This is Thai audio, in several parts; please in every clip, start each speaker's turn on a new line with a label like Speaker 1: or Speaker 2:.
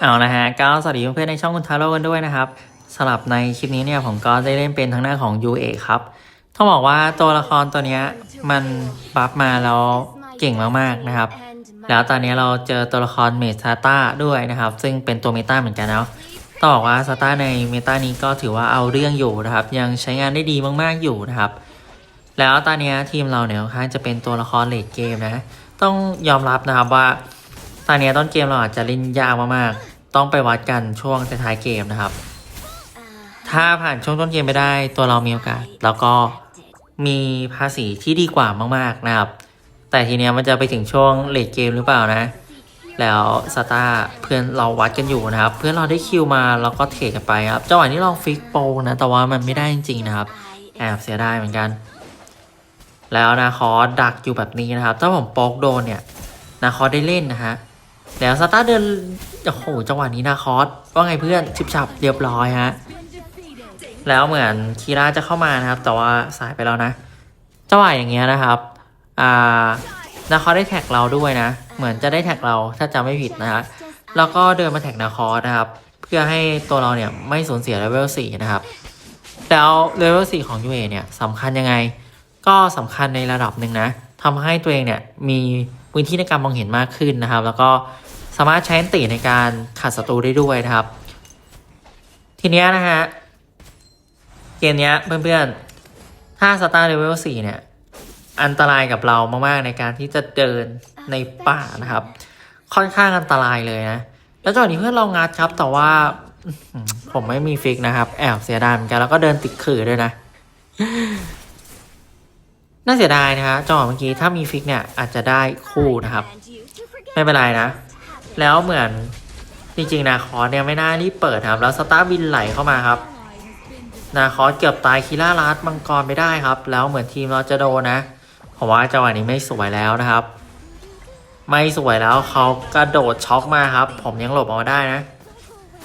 Speaker 1: เอาละฮะก็สวัสดีเพื่อนๆในช่องคุณทาโร่กันด้วยนะครับสำหรับในคลิปนี้เนี่ยผมก็ได้เล่นเป็นทางหน้าของ UA ครับต้องบอกว่าตัวละครตัวเนี้ยมันบัฟมาแล้วเก่งมากๆนะครับ แล้วตอนนี้เราเจอตัวละครเมซาต้าด้วยนะครับ ซึ่งเป็นตัวเมตาเหมือนกันแล้วต้องบอกว่าซาต้าในเมตานี้ก็ถือว่าเอาเรื่องอยู่นะครับ ยังใช้งานได้ดีมากๆอยู่นะครับ แล้วตอนนี้ทีมเราเนี่ยค่อนข้างจะเป็นตัวละครเลดเกมนะ ต้องยอมรับนะครับว่า ตอนนี้ต้นเกมเราอาจจะเล่นยากมากๆ ต้องไปวัดกันช่วงท้ายเกมนะครับ ถ้าผ่านช่วงต้นเกมไปได้ตัวเรามีโอกาส แล้วก็มีภาษีที่ดีกว่ามากๆนะครับ แต่ทีเนี้ยมันจะไปถึงช่วงเลดเกมหรือเปล่านะ แล้วสตาร์เพื่อนเราวัดกันอยู่นะครับ เพื่อนเราได้คิวมาแล้วก็เทรดกันไปครับจังหวะนี้ลองฟิกโปนะ แต่ว่ามันไม่ได้จริงๆนะครับ แอบเสียดายเหมือนกัน แล้วนาคอดักอยู่แบบนี้นะครับ ถ้าผมโป๊กโดนเนี่ยนาคอได้เล่นนะฮะ แล้วสตาร์เดิน โอ้โห จังหวะนี้นาคอสว่าไงเพื่อนชิบฉับเรียบร้อยฮะ แล้วเหมือนคีราจะเข้ามานะครับ แต่ว่าสายไปแล้วนะจังหวะอย่างเงี้ยนะครับอ่านาคอสได้แท็กเราด้วยนะ เหมือนจะได้แท็กเราถ้าจำไม่ผิดนะฮะแล้วก็เดินมาแท็กนาคอสนะครับ เพื่อให้ตัวเราเนี่ยไม่สูญเสียเลเวล4นะครับแล้วเลเวล4ของ UA เนี่ยสำคัญยังไง ก็สำคัญในระดับหนึ่งนะทำให้ตัวเองเนี่ยมีพื้นที่ในการมองเห็นมากขึ้นนะครับ แล้วก็ สามารถใช้อันติในการขัดศัตรูได้ด้วยนะครับ ทีเนี้ยนะฮะ เกมเนี้ยเพื่อนๆถ้าสตาร์เลเวล4เนี่ย อันตรายกับเรามากๆในการที่จะเดินในป่านะครับ ค่อนข้างอันตรายเลยนะ แล้วจังหวะนี้เพื่อนเรางัดครับ แต่ว่าผมไม่มีฟิกนะครับ แอบเสียดายเหมือนกันแล้วก็เดินติดขื่อด้วยนะน่าเสียดายนะฮะจังหวะเมื่อกี้ถ้ามีฟิกเนี่ยอาจจะได้คู่นะครับ ไม่เป็นไรนะ แล้วเหมือนจริงๆนาคอสเนี่ยไม่น่ารีบเปิดครับ แล้วสตาร์บินไหลเข้ามาครับ นาคอสเกือบตายคีล่ารัดมังกรไปได้ครับ แล้วเหมือนทีมเราจะโดนนะผมว่าจังหวะนี้ไม่สวยแล้วนะครับ ไม่สวยแล้วเขากระโดดช็อกมาครับ ผมยังหลบออกมาได้นะ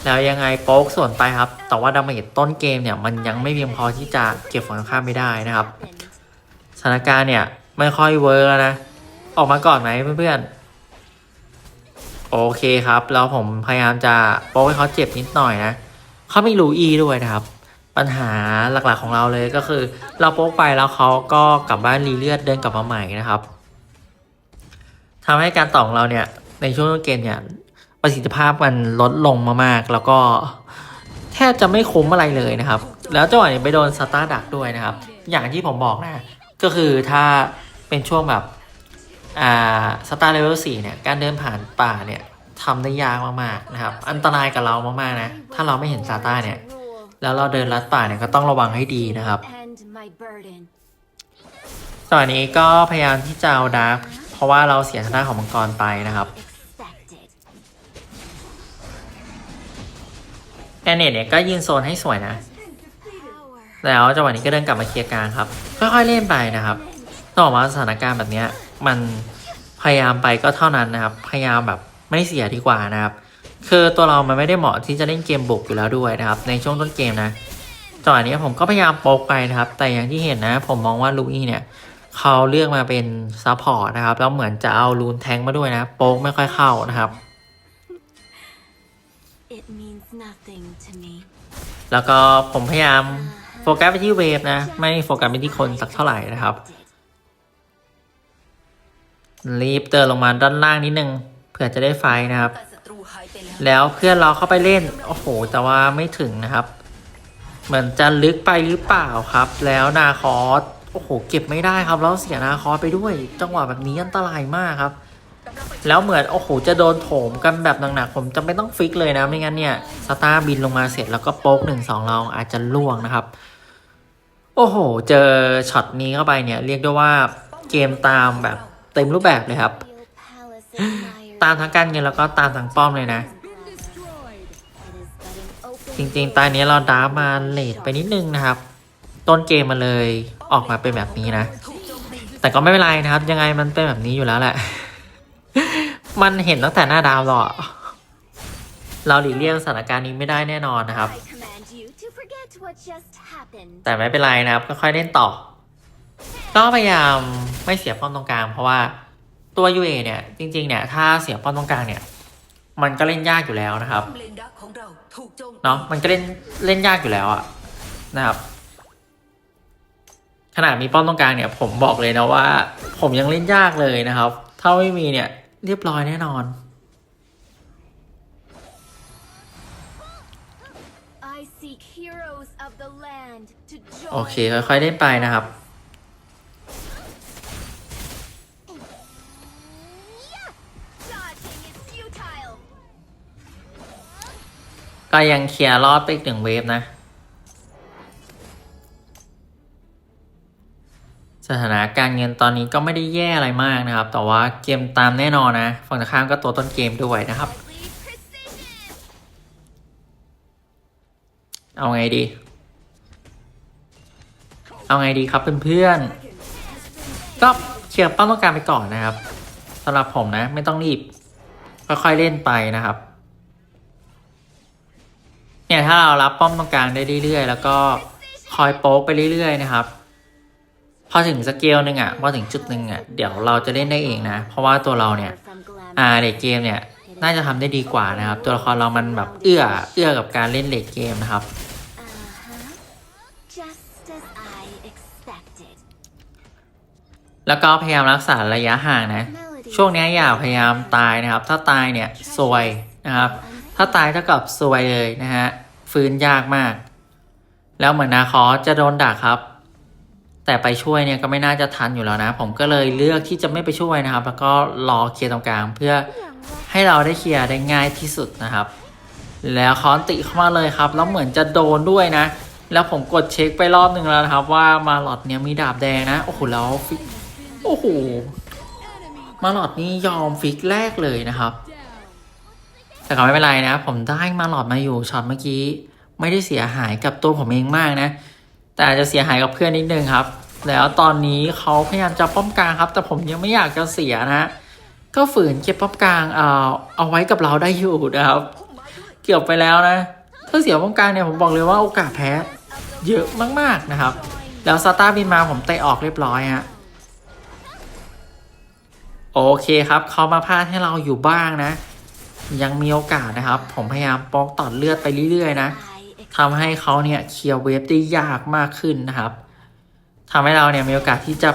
Speaker 1: แล้วยังไงโป๊กส่วนไปครับ แต่ว่าดาเมจต้นเกมเนี่ยมันยังไม่เพียงพอที่จะเก็บฝั่งตรงข้ามไม่ได้นะครับสถานการณ์เนี่ยไม่ค่อยเวิร์กแล้วนะ ออกมาก่อนไหมเพื่อนๆ โอเคครับ แล้วผมพยายามจะโป๊กให้เขาเจ็บนิดหน่อยนะเขาไม่รู้อีด้วยนะครับ ปัญหาหลักๆของเราเลยก็คือ เราโป๊กไปแล้วเขาก็กลับบ้านรีเลือดเดินกลับมาใหม่นะครับทำให้การต่อของเราเนี่ยในช่วงนเกมเนี่ยประสิทธิภาพมันลดลงมากๆ แล้วก็แทบจะไม่คุ้มอะไรเลยนะครับ แล้วจังหวะนี้ไปโดนสตาร์ดักด้วยนะครับ อย่างที่ผมบอกนะ ก็คือถ้าเป็นช่วงแบบ อ่าสตาร์เลเวลสี่เนี่ยการเดินผ่านป่าเนี่ยทำได้ยากมากๆนะครับอันตรายกับเรามากๆนะถ้าเราไม่เห็นซาต้าเนี่ยแล้วเราเดินลัดป่าเนี่ยก็ต้องระวังให้ดีนะครับตอนนี้ก็พยายามที่จะเอาดาร์กเพราะว่าเราเสียทางด้าของมังกรไปนะครับแอนเนตเนี่ยก็ยืนโซนให้สวยนะ แล้วจังหวะนี้ก็เดินกลับมาเคลียร์กลางครับ ค่อยๆเล่นไปนะครับ ต้องบอกว่าสถานการณ์แบบเนี้ย มันพยายามไปก็เท่านั้นนะครับ พยายามแบบไม่เสียดีกว่านะครับ คือตัวเรามันไม่ได้เหมาะที่จะเล่นเกมบุกอยู่แล้วด้วยนะครับ ในช่วงต้นเกมนะจังหวะนี้ผมก็พยายามโป๊กไปนะครับ แต่อย่างที่เห็นนะ ผมมองว่าลูอี้เนี่ยเขาเลือกมาเป็นซัพพอร์ตนะครับ แล้วเหมือนจะเอารูนแทงมาด้วยนะโป๊กไม่ค่อยเข้านะครับ
Speaker 2: It means nothing to me.
Speaker 1: แล้วก็ผมพยายามโฟกัสไปที่เวฟนะ ไม่โฟกัสไปที่คนสักเท่าไหร่นะครับ รีบเตินลงมาด้านล่างนิดนึงเผื่อจะได้ไฟนะครับ แล้วเพื่อนเราเข้าไปเล่น โอ้โห แต่ว่าไม่ถึงนะครับ เหมือนจะลึกไปหรือเปล่าครับ แล้วนาคอสโอ้โห เก็บไม่ได้ครับ แล้วเสียนาคอสไปด้วย จังหวะแบบนี้อันตรายมากครับ แล้วเหมือนโอ้โห จะโดนโถมกันแบบหนักๆ ผมจะไม่ต้องฟิกเลยนะไม่งั้นเนี่ย สตาร์บินลงมาเสร็จแล้วก็โป๊กหนึ่งสองเราอาจจะล่วงนะครับ โอ้โห เจอช็อตนี้เข้าไปเนี่ย เรียกได้ว่าเกมตามแบบ เต็มรูปแบบเลยครับ
Speaker 2: Your palace is
Speaker 1: ตามทั้งการเงินแล้วก็ตามทั้งป้อมเลยนะ จริงๆตอนนี้เราดาร์ฟมาเลทไปนิดนึงนะครับ ต้นเกมมาเลยออกมาเป็นแบบนี้นะ แต่ก็ไม่เป็นไรนะครับ ยังไงมันเป็นแบบนี้อยู่แล้วแหละ มันเห็นตั้งแต่หน้าดาวหรอกเราหลีกเลี่ยงสถานการณ์นี้ไม่ได้แน่นอนนะครับ
Speaker 2: I command you to forget what just happened.
Speaker 1: แต่ไม่เป็นไรนะครับก็ค่อยเล่นต่อ ก็พยายามไม่เสียป้อมตรงกลางเพราะว่าตัว UA เนี่ยจริง ๆ เนี่ยถ้าเสียป้อมตรงกลางเนี่ย มันก็เล่นยากอยู่แล้วนะครับ
Speaker 3: เลนดักของเราถูกโจมตี
Speaker 1: เนาะมันก็เล่นเล่นยากอยู่แล้วอะนะครับ ขนาดมีป้อมตรงกลางเนี่ย ผมบอกเลยนะว่า ผมยังเล่นยากเลยนะครับ ถ้าไม่มีเนี่ย เรียบร้อยแน่นอน
Speaker 2: I seek heroes of the land to join
Speaker 1: โอเคค่อยๆเล่นไปนะครับ ก็ยังเคลียร์รอดไปอีกหนึ่งเวฟนะ สถานะการเงินตอนนี้ก็ไม่ได้แย่อะไรมากนะครับ แต่ว่าเกมตามแน่นอนนะ ฝั่งตรงข้ามก็ตัวต้นเกมด้วยนะครับ เอาไงดี เอาไงดีครับเพื่อนๆ ก็เคลียร์เป้าต้องการไปก่อนนะครับสำหรับผมนะ ไม่ต้องรีบค่อยๆเล่นไปนะครับ เนี่ยถ้าเรารับป้อมตรงกลางได้เรื่อยๆ แล้วก็คอยโป๊กไปเรื่อย ๆ นะครับ พอถึงสเกลหนึ่งอะ พอถึงจุดหนึ่งอะ เดี๋ยวเราจะเล่นได้เองนะ เพราะว่าตัวเราเนี่ย อ่าเลดเกมเนี่ย น่าจะทำได้ดีกว่านะครับ ตัวละครเรามันแบบเอื้อ เอื้อกับการเล่นเลดเกมนะครับ แล้วก็พยายามรักษาระยะห่างนะ ช่วงนี้อย่าพยายามตายนะครับ ถ้าตายเนี่ยซวยนะครับ ถ้าตายเท่ากับซวยเลยนะฮะ ฟื้นยากมาก แล้วเหมือนนาคอจะโดนดักครับ แต่ไปช่วยเนี่ยก็ไม่น่าจะทันอยู่แล้วนะ ผมก็เลยเลือกที่จะไม่ไปช่วยนะครับ แล้วก็รอเคลียร์ตรงกลางเพื่อให้เราได้เคลียร์ได้ง่ายที่สุดนะครับ แล้วคอนติเข้ามาเลยครับ แล้วเหมือนจะโดนด้วยนะ แล้วผมกดเช็คไปรอบหนึ่งแล้วนะครับ ว่ามาหลอดเนี่ยมีดาบแดงนะ โอ้โหแล้วโอ้โหมาหลอดนี่ยอมฟิกแรกเลยนะครับ แต่ก็ไม่เป็นไรนะ ผมได้มาหลอดมาอยู่ช็อตเมื่อกี้ ไม่ได้เสียหายกับตัวผมเองมากนะ แต่อาจจะเสียหายกับเพื่อนนิดนึงครับ แล้วตอนนี้เขาพยายามจะป้อมกลางครับ แต่ผมยังไม่อยากจะเสียนะ ก็ฝืนเก็บป้อมกลางเอาเอาไว้กับเราได้อยู่นะครับ เกี่ยวไปแล้วนะ ถ้าเสียป้อมกลางเนี่ยผมบอกเลยว่าโอกาสแพ้เยอะมากๆนะครับ แล้วซาต้าบินมาผมเตะออกเรียบร้อยฮะโอเคครับเขามาพลาดให้เราอยู่บ้างนะ ยังมีโอกาสนะครับ ผมพยายามปอกตอดเลือดไปเรื่อย ๆ นะทำให้เขาเนี่ยเคลียร์เวฟได้ยากมากขึ้นนะครับทำให้เราเนี่ยมีโอกาสที่จะ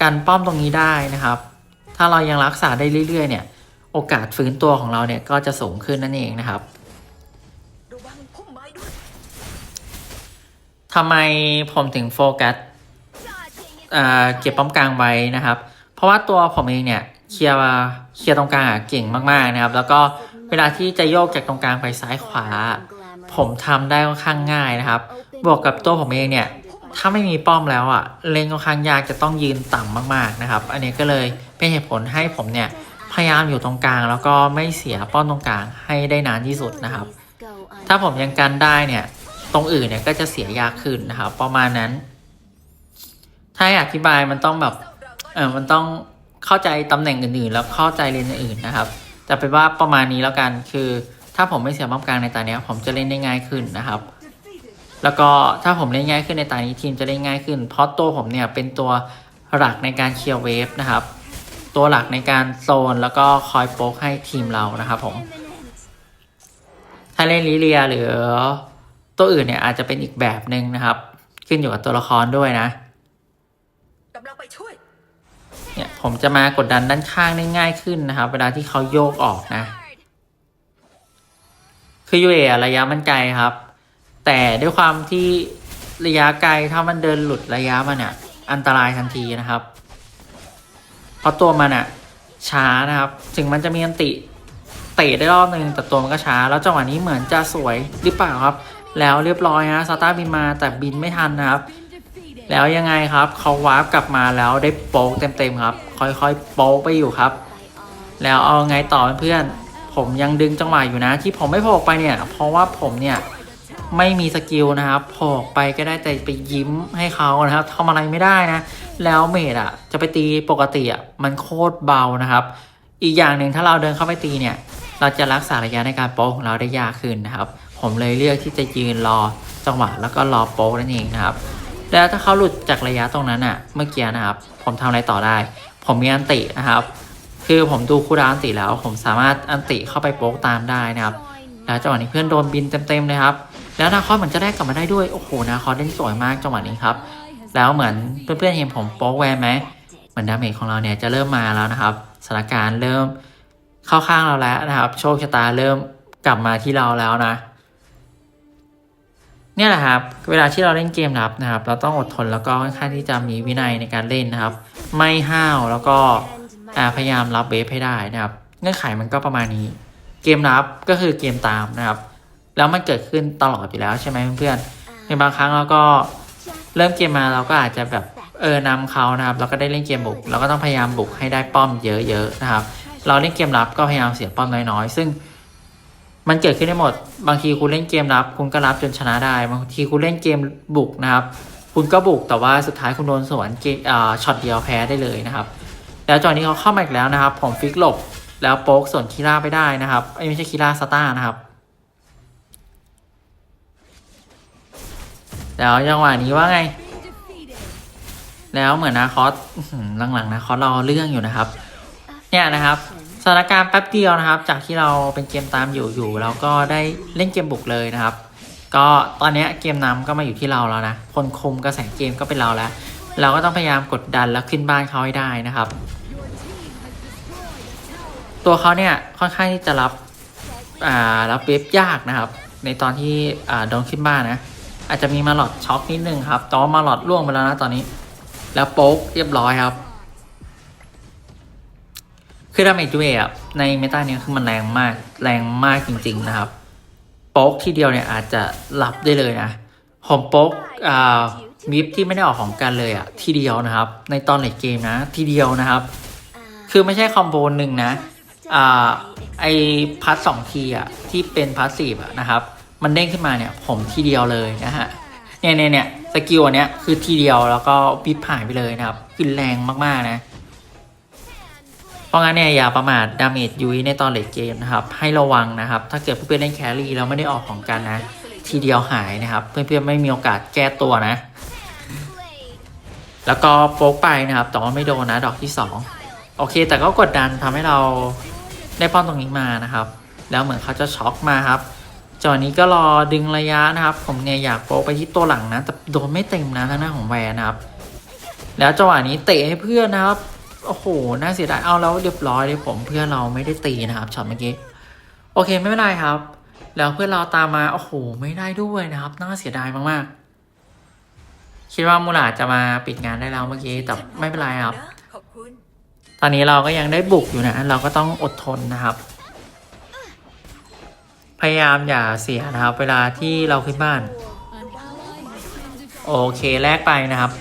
Speaker 1: กันป้อมตรงนี้ได้นะครับ ถ้าเรายังรักษาได้เรื่อย ๆ เนี่ย โอกาสฟื้นตัวของเราเนี่ยก็จะสูงขึ้นนั่นเองนะครับทำไมผมถึงโฟกัสเก็บป้อมกลางไว้นะครับ เพราะว่าตัวผมเองเนี่ย เคลียร์เคลียร์ตรงกลางอะเก่งมากๆนะครับ แล้วก็เวลาที่จะโยกจากตรงกลางไปซ้ายขวา ผมทำได้ค่อนข้างง่ายนะครับ บวกกับตัวผมเองเนี่ยถ้าไม่มีป้อมแล้วอะเล่นค่อนข้างยากจะต้องยืนต่ำมากๆนะครับ อันนี้ก็เลยเป็นเหตุผลให้ผมเนี่ยพยายามอยู่ตรงกลาง แล้วก็ไม่เสียป้อมตรงกลางให้ได้นานที่สุดนะครับ ถ้าผมยังกันได้เนี่ยตรงอื่นเนี่ยก็จะเสียยากขึ้นนะครับ ประมาณนั้น ถ้าอธิบายมันต้องแบบเออมันต้อง เข้าใจตำแหน่งอื่นๆ แล้วเข้าใจเลนอื่นๆนะครับ แต่เป็นว่าประมาณนี้แล้วกันคือ ถ้าผมไม่เสียป้อมกลางในตาเนี้ยผมจะเล่นได้ง่ายขึ้นนะครับ แล้วก็ถ้าผมเล่นง่ายขึ้นในตานี้ทีมจะเล่นง่ายขึ้น เพราะตัวผมเนี่ยเป็นตัวหลักในการเคลียร์เวฟนะครับ ตัวหลักในการโซนแล้วก็คอยโป๊กให้ทีมเรานะครับผมถ้าเล่นลิเลียหรือตัวอื่นเนี่ยอาจจะเป็นอีกแบบหนึ่งนะครับ ขึ้นอยู่กับตัวละครด้วยนะ
Speaker 3: กำลังไปช่วย
Speaker 1: เนี่ยผมจะมากดดันด้านข้างได้ง่ายขึ้นนะครับ เวลาที่เขาโยกออกนะ คือยูเอะระยะมันไกลครับ แต่ด้วยความที่ระยะไกลถ้ามันเดินหลุดระยะมันเนี่ยอันตรายทันทีนะครับ เพราะตัวมันอะ ช้านะครับ ถึงมันจะมีอันติเตะได้รอบหนึ่งแต่ตัวมันก็ช้า แล้วจังหวะนี้เหมือนจะสวยหรือเปล่าครับ แล้วเรียบร้อยฮะซาต้าบินมาแต่บินไม่ทันนะครับ แล้วยังไงครับเขาวาร์ปกลับมาแล้วได้โป๊กเต็มๆครับ ค่อยๆโป๊กไปอยู่ครับ แล้วเอาไงต่อเพื่อนผมยังดึงจังหวะอยู่นะ ที่ผมไม่โผล่ไปเนี่ย เพราะว่าผมเนี่ยไม่มีสกิลนะครับโผล่ไปก็ได้แต่ไปยิ้มให้เขานะครับทำอะไรไม่ได้นะ แล้วเมดอะ จะไปตีปกติอะมันโคตรเบานะครับ อีกอย่างหนึ่งถ้าเราเดินเข้าไปตีเนี่ย เราจะรักษาระยะในการโป๊กของเราได้ยากขึ้นนะครับ ผมเลยเลือกที่จะยืนรอจังหวะแล้วก็รอโป๊กนั่นเองนะครับ แล้วถ้าเขาหลุดจากระยะตรงนั้นอะเมื่อกี้นะครับ ผมทำอะไรต่อได้ ผมมีอันตินะครับ คือผมดูคูลดาวอันติแล้ว ผมสามารถอันติเข้าไปโป๊กตามได้นะครับ แล้วจังหวะนี้เพื่อนโดนบินเต็มๆเลยครับ แล้วนาคอสเหมือนจะได้กลับมาได้ด้วย โอ้โหนาคอสเล่นสวยมากจังหวะนี้ครับ แล้วเหมือนเพื่อนๆเห็นผมโป๊กแวร์ไหมเหมือนดาเมจของเราเนี่ยจะเริ่มมาแล้วนะครับ สถานการณ์เริ่มเข้าข้างเราแล้วนะครับ โชคชะตาเริ่มกลับมาที่เราแล้วนะ เนี่ยแหละครับ เวลาที่เราเล่นเกมรับนะครับ เราต้องอดทนแล้วก็ค่อนข้างที่จะมีวินัยในการเล่นนะครับ ไม่ห้าวแล้วก็พยายามรับเวฟให้ได้นะครับ เงื่อนไขมันก็ประมาณนี้ เกมรับก็คือเกมตามนะครับ แล้วมันเกิดขึ้นตลอดอยู่แล้วใช่ไหมเพื่อนๆในบางครั้งเราก็เริ่มเกมมาเราก็อาจจะแบบเออนำเขานะครับ เราก็ได้เล่นเกมบุก เราก็ต้องพยายามบุกให้ได้ป้อมเยอะๆนะครับ เราเล่นเกมรับก็พยายามเสียป้อมน้อยๆซึ่ง มันเกิดขึ้นได้หมด บางทีคุณเล่นเกมรับ คุณก็รับจนชนะได้ บางทีคุณเล่นเกมบุกนะครับ คุณก็บุกแต่ว่าสุดท้ายคุณโดนสวนเกมช็อตเดียวแพ้ได้เลยนะครับ แล้วจอนี้เขาเข้ามาอีกแล้วนะครับ ผมฟิกหลบแล้วโป๊กส่วนคีร่าไปได้นะครับเอ้ไม่ใช่คีร่าสตาร์นะครับแล้วจังหวะนี้ว่าไง แล้วเหมือนนะคอสอื้อหือหลังๆนะคอสรอเรื่องอยู่นะครับ เนี่ยนะครับ สถานการณ์แป๊บเดียวนะครับ จากที่เราเป็นเกมตามอยู่อยู่เราก็ได้เล่นเกมบุกเลยนะครับ ก็ตอนนี้เกมนำก็มาอยู่ที่เราแล้วนะคนคุมกระแสเกมก็เป็นเราแล้ว เราก็ต้องพยายามกดดันแล้วขึ้นบ้านเขาให้ได้นะครับ ตัวเขาเนี่ยค่อนข้างที่จะรับอ่ารับเวฟยากนะครับ ในตอนที่อ่าโดนขึ้นบ้านนะ อาจจะมีมาหลอดช็อกนิดนึงครับแต่ว่ามาหลอดล่วงไปแล้วนะตอนนี้ แล้วโป๊กเรียบร้อยครับ คือดาเมจจูเอะในเมตาเนี้ยคือมันแรงมากแรงมากจริง ๆ นะครับ โป๊กทีเดียวเนี่ยอาจจะหลับได้เลยนะผมโป๊กอ่ามิฟที่ไม่ได้ออกของกันเลยอะทีเดียวนะครับ ในตอนเลดเกมนะ ทีเดียวนะครับ คือไม่ใช่คอมโบหนึ่งนะอ่าไอพัทสองทีอะที่เป็นพาสซีฟอะนะครับ มันเด้งขึ้นมาเนี่ยผมทีเดียวเลยนะฮะเนี่ยเนี่ยเนี่ยสกิลอันเนี้ยคือทีเดียวแล้วก็ปิดผ่านไปเลยนะครับคือแรงมากๆนะ เพราะงั้นเนี่ยอย่าประมาทดาเมจยุ้ยในตอนเลดเกมนะครับให้ระวังนะครับ ถ้าเกิดเพื่อนเล่นแครี่แล้วไม่ได้ออกของกันนะ ทีเดียวหายนะครับ เพื่อนๆไม่มีโอกาสแก้ตัวนะ แล้วก็โป๊กไปนะครับแต่ว่าไม่โดนนะดอกที่ 2 โอเค แต่ก็กดดันทำให้เราได้ป้อมตรงนี้มานะครับ แล้วเหมือนเขาจะช็อกมาครับจอนี้ก็รอดึงระยะนะครับ ผมเนี่ยอยากโป๊ไปที่ตัวหลังนะแต่โดนไม่เต็มนะทางหน้าของแวนนะครับ แล้วจังหวะนี้เตะให้เพื่อนนะครับ โอ้โห น่าเสียดาย เอาแล้วเรียบร้อยเลยผมเพื่อนเราไม่ได้ตีนะครับช็อตเมื่อกี้ โอเคไม่เป็นไรครับ แล้วเพื่อนเราตามมา โอ้โห ไม่ได้ด้วยนะครับ น่าเสียดายมากๆ คิดว่ามูลาจะมาปิดงานได้แล้วเมื่อกี้ แต่ไม่เป็นไรครับ
Speaker 3: ขอบคุณ
Speaker 1: ตอนนี้เราก็ยังได้บุกอยู่นะ เราก็ต้องอดทนนะครับ พยายามอย่าเสียนะครับ เวลาที่เราขึ้นบ้าน โอเคแลกไปนะครับ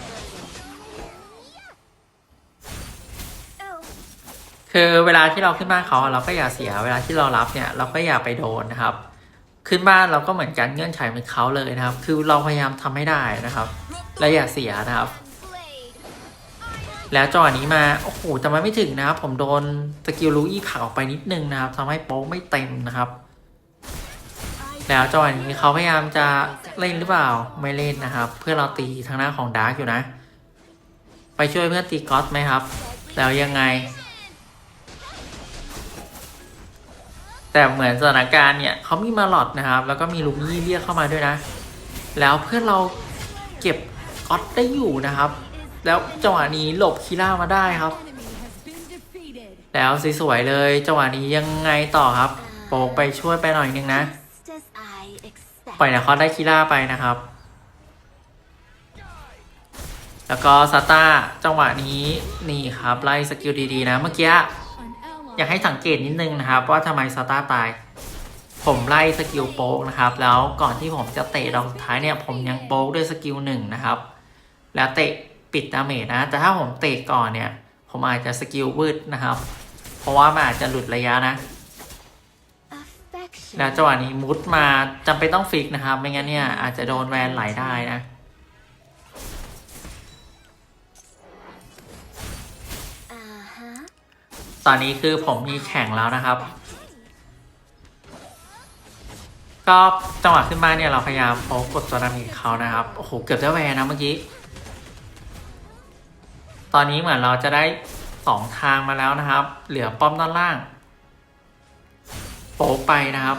Speaker 1: คือเวลาที่เราขึ้นบ้านเขาเราก็อย่าเสีย เวลาที่เรารับเนี่ยเราก็อย่าไปโดนนะครับ ขึ้นบ้านเราก็เหมือนกันเงื่อนไขเหมือนเขาเลยนะครับ คือเราพยายามทำให้ได้นะครับ และอย่าเสียนะครับ แล้วจังหวะนี้มาโอ้โหแต่มันไม่ถึงนะครับ ผมโดนสกิลลูอี้ผักออกไปนิดนึงนะครับทำให้โป๊ไม่เต็มนะครับ แล้วจังหวะนี้เขาพยายามจะเล่นหรือเปล่าไม่เล่นนะครับ เพื่อเราตีทางหน้าของดาร์กอยู่นะ ไปช่วยเพื่อนตีก๊อตไหมครับ แล้วยังไง แต่เหมือนสถานการณ์เนี่ยเขามีมาหลอดนะครับ แล้วก็มีลูกี้เรียกเข้ามาด้วยนะ แล้วเพื่อนเราเก็บก๊อตได้อยู่นะครับ แล้วจังหวะนี้หลบคีร่ามาได้ครับ แล้วสวยเลยจังหวะนี้ยังไงต่อครับ โปกไปช่วยไปหน่อยนึงนะปล่อยนะคอได้คีร่าไปนะครับ แล้วก็ซาต้าจังหวะนี้นี่ครับไล่สกิลดีๆนะเมื่อกี้ อยากให้สังเกตนิดนึงนะครับ ว่าทำไมซาต้าตาย ผมไล่สกิลโป๊กนะครับ แล้วก่อนที่ผมจะเตะดอกสุดท้ายเนี่ย ผมยังโป๊กด้วยสกิลหนึ่งนะครับ แล้วเตะปิดดาเมจนะ แต่ถ้าผมเตะก่อนเนี่ย ผมอาจจะสกิลวืดนะครับ เพราะว่ามันอาจจะหลุดระยะนะ แล้วจังหวะนี้มุดมาจำเป็นต้องฟิกนะครับ ไม่งั้นเนี่ยอาจจะโดนแวนไหลได้นะ ตอนนี้คือผมมีแข่งแล้วนะครับ ก็จังหวะขึ้นมาเนี่ยเราพยายามโฟกดตัวนาเมจเขานะครับ โอ้โห เกือบจะแวนนะเมื่อกี้ ตอนนี้เหมือนเราจะได้สองทางมาแล้วนะครับ เหลือป้อมด้านล่าง โป๊ไปนะครับ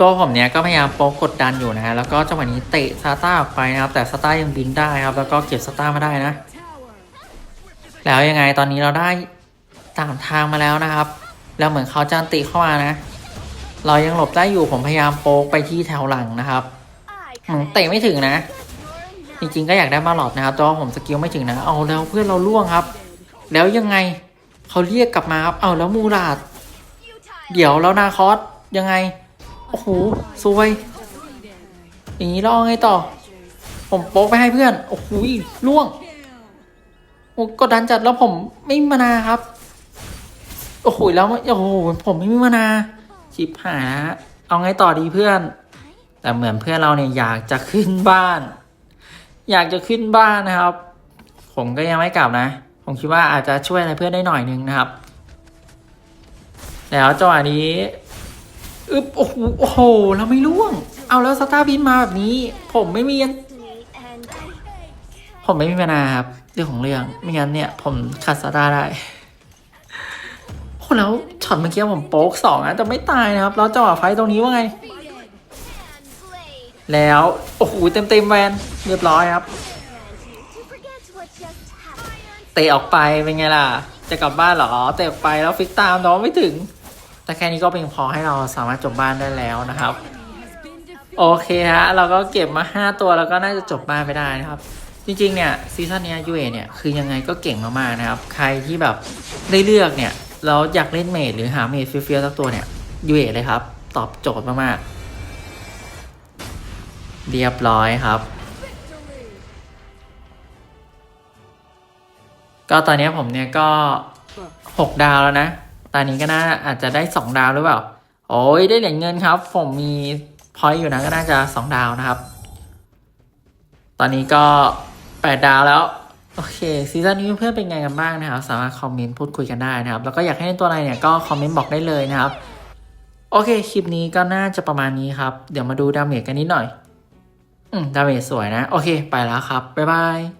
Speaker 1: ตัวผมเนี้ยก็พยายามโป๊กกดดันอยู่นะฮะ แล้วก็จังหวะนี้เตะซาต้าออกไปนะครับ แต่ซาต้ายังบินได้ครับ แล้วก็เก็บซาต้ามาได้นะ แล้วยังไงตอนนี้เราได้ตามทางมาแล้วนะครับ แล้วเหมือนเขาจะอันติเข้ามานะ เรายังหลบได้อยู่ ผมพยายามโป๊กไปที่แถวหลังนะครับ
Speaker 2: I
Speaker 1: อืมเตะไม่ถึงนะ จริงๆก็อยากได้มาหลอดนะครับแต่ว่าผมสกิลไม่ถึงนะ เอาแล้วเพื่อนเราล่วงครับ แล้วยังไงเขาเรียกกลับมาครับ เอาแล้วมูราด เดี๋ยวแล้วนาคอสยังไง โอ้โหซวย อย่างนี้เราเอาไงต่อ ผมโป๊กไปให้เพื่อน โอ้โหล่วง โอ้กดดันจัดแล้วผมไม่มีมานาครับ โอ้โหแล้วโอ้โหผมไม่มีมานาชิบหายนะฮะเอาไงต่อดีเพื่อน แต่เหมือนเพื่อนเราเนี่ยอยากจะขึ้นบ้าน อยากจะขึ้นบ้านนะครับ ผมก็ยังไม่กลับนะ ผมคิดว่าอาจจะช่วยอะไรเพื่อนได้หน่อยนึงนะครับ แล้วจังหวะนี้ อึบโอ้โหโอ้โหแล้วไม่ล่วง เอาแล้วสตาร์บินมาแบบนี้ ผมไม่มีผมไม่มีมานาครับเรื่องของเรื่องไม่งั้นเนี่ย ผมขัดสตาร์ได้โอ้แล้วช็อตเมื่อกี้ผมโป๊กสองนะแต่ไม่ตายนะครับ แล้วจังหวะไฟตรงนี้ว่าไง แล้วโอ้โหเต็มเต็มแวนเรียบร้อยครับเตะออกไปเป็นไงล่ะ จะกลับบ้านเหรอเตะออกไปแล้วฟิกตามแต่ว่าไม่ถึง แต่แค่นี้ก็เพียงพอให้เราสามารถจบบ้านได้แล้วนะครับ โอเคฮะเราก็เก็บมา 5 ตัวแล้วก็น่าจะจบบ้านไปได้นะครับ จริงๆเนี่ยซีซั่นนี้ยูเอเนี่ยคือยังไงก็เก่งมากๆนะครับ ใครที่แบบได้เลือกเนี่ยเราอยากเล่นเมดหรือหาเมดเฟี้ยวๆสักตัวเนี่ยยูเอเลยครับ ตอบโจทย์มากๆ เรียบร้อยครับก็ตอนนี้ผมเนี่ยก็หกดาวแล้วนะ ตอนนี้ก็น่าอาจจะได้สองดาวหรือเปล่า โอ้ยได้เหรียญเงินครับ ผมมีพอยต์อยู่นะก็น่าจะสองดาวนะครับ ตอนนี้ก็แปดดาวแล้ว โอเคซีซั่นนี้เพื่อนเป็นไงกันบ้างนะครับ สามารถคอมเมนต์พูดคุยกันได้นะครับ แล้วก็อยากให้เล่นตัวอะไรเนี่ยก็คอมเมนต์บอกได้เลยนะครับ โอเคคลิปนี้ก็น่าจะประมาณนี้ครับ เดี๋ยวมาดูดาเมจกันนิดหน่อย อืมดาเมจสวยนะ โอเค ไปแล้วครับบ๊ายบาย